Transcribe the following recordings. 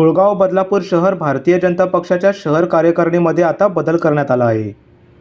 कुळगाव बदलापूर शहर भारतीय जनता पक्षाच्या शहर कार्यकारिणीमध्ये आता बदल करण्यात आला आहे.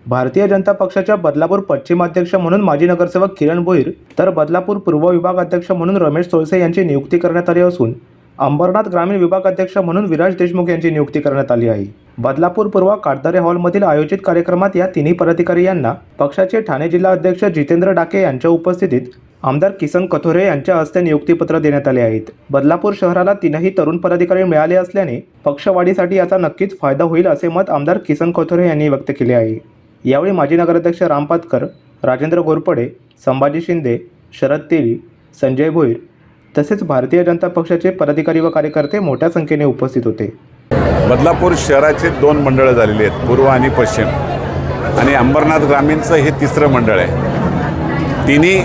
भारतीय जनता पक्षाच्या बदलापूर पश्चिमाध्यक्ष म्हणून माजी नगरसेवक किरण भोईर तर बदलापूर पूर्व विभाग अध्यक्ष म्हणून रमेश सोळसे यांची नियुक्ती करण्यात आली असून अंबरनाथ ग्रामीण विभाग अध्यक्ष म्हणून विराज देशमुख यांची नियुक्ती करण्यात आली आहे. बदलापूर पूर्व काटदारे हॉलमधील आयोजित कार्यक्रमात या तिन्ही पदाधिकारी यांना पक्षाचे ठाणे जिल्हा अध्यक्ष जितेंद्र डाके यांच्या उपस्थितीत आमदार किसन कथोरे यांच्या हस्ते नियुक्तीपत्र देण्यात आले आहेत. बदलापूर शहराला तीनही तरुण पदाधिकारी मिळाले असल्याने पक्षवाढीसाठी याचा नक्कीच फायदा होईल असे मत आमदार किसन कथोरे यांनी व्यक्त केले आहे. यावेळी माजी नगराध्यक्ष राम पातकर राजेंद्र घोरपडे संभाजी शिंदे शरद तेली संजय भोईर तसेच भारतीय जनता पक्षाचे पदाधिकारी व कार्यकर्ते मोठ्या संख्येने उपस्थित होते. बदलापूर शहराचे दोन मंडळं झालेली आहेत पूर्व आणि पश्चिम. आणि अंबरनाथ ग्रामीणचं हे तिसरं मंडळ आहे. तिन्ही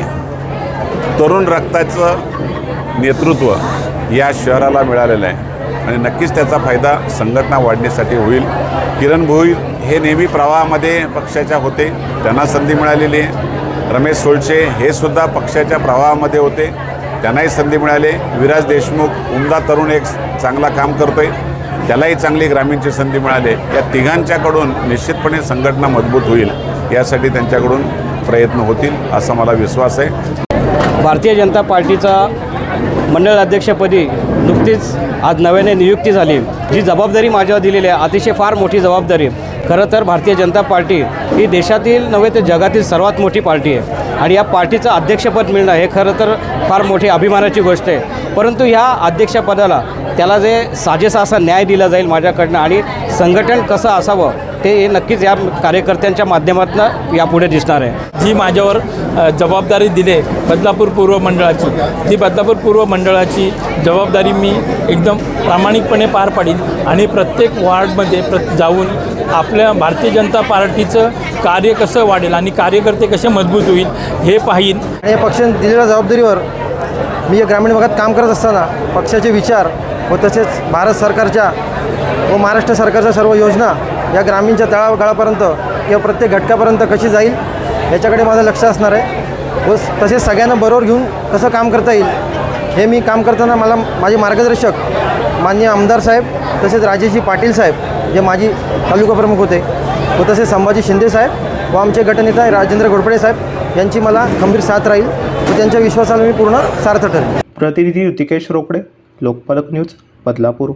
तरुण रक्ताचं नेतृत्व या शहराला मिळालेलं आहे. आणि नक्कीच त्याचा फायदा संघटना वाढण्यासाठी होईल. किरण भोईर हे नेहमी प्रवाहामध्ये पक्षाच्या होते. त्यांना संधी मिळालेली आहे. रमेश सोळचे हे सुद्धा पक्षाच्या प्रवाहामध्ये होते. त्यांनाही संधी मिळाली विराज देशमुख उमदा तरुण एक चांगला काम करतोय. त्यालाही चांगली ग्रामीणची संधी मिळाली या तिघांच्याकडून निश्चितपणे संघटना मजबूत होईल. यासाठी त्यांच्याकडून प्रयत्न होतील असा मला विश्वास आहे. भारतीय जनता पार्टीचा मंडळ अध्यक्षपदी नुकतीच आज नव्याने नियुक्ती झाली. जी जबाबदारी माझ्यावर दिलेली आहे अतिशय फार मोठी जबाबदारी. खरं तर भारतीय जनता पार्टी ही देशातील नव्हे तर जगातील सर्वात मोठी पार्टी आहे. आणि या पार्टीचं अध्यक्षपद मिळणं हे खरं तर फार मोठी अभिमानाची गोष्ट आहे. परंतु ह्या अध्यक्षपदाला त्याला जे साजेसा असा न्याय दिला जाईल माझ्याकडनं आणि संघटन कसं असावं ते नक्कीच या कार्यकर्त्यांच्या माध्यमातून यापुढे दिसणार आहे. जी माझ्यावर जबाबदारी दिली बदलापूर पूर्व मंडळाची ती बदलापूर पूर्व मंडळाची जबाबदारी मी एकदम प्रामाणिकपणे पार पाडीन आणि प्रत्येक वॉर्डमध्ये प्र जाऊन आपल्या भारतीय जनता पार्टीचं कार्य कसं वाढेल आणि कार्यकर्ते कसे मजबूत होईल हे पाहीन. आणि या पक्षाने दिलेल्या जबाबदारीवर मी या ग्रामीण भागात काम करत असताना पक्षाचे विचार व तसेच भारत सरकारच्या व महाराष्ट्र सरकारच्या सर्व योजना या ग्रामीणच्या तळागाळापर्यंत किंवा प्रत्येक घटकापर्यंत कशी जाईल याच्याकडे माझं लक्ष असणार आहे. व तसेच सगळ्यांना बरोबर घेऊन कसं काम करता येईल हे मी काम करताना मला माझे मार्गदर्शक माननीय आमदार साहेब तसेच राजेशजी पाटील साहेब जे माजी तालुका प्रमुख होते. व तसेच संभाजी शिंदे साहेब व आमचे गटनेता राजेंद्र घोडपडे साहेब यांची मला खंबीर साथ राहील. व त्यांच्या विश्वासाला मी पूर्ण सार्थ ठरेल. प्रतिनिधी ऋतिकेश रोकडे लोकपालक न्यूज बदलापूर.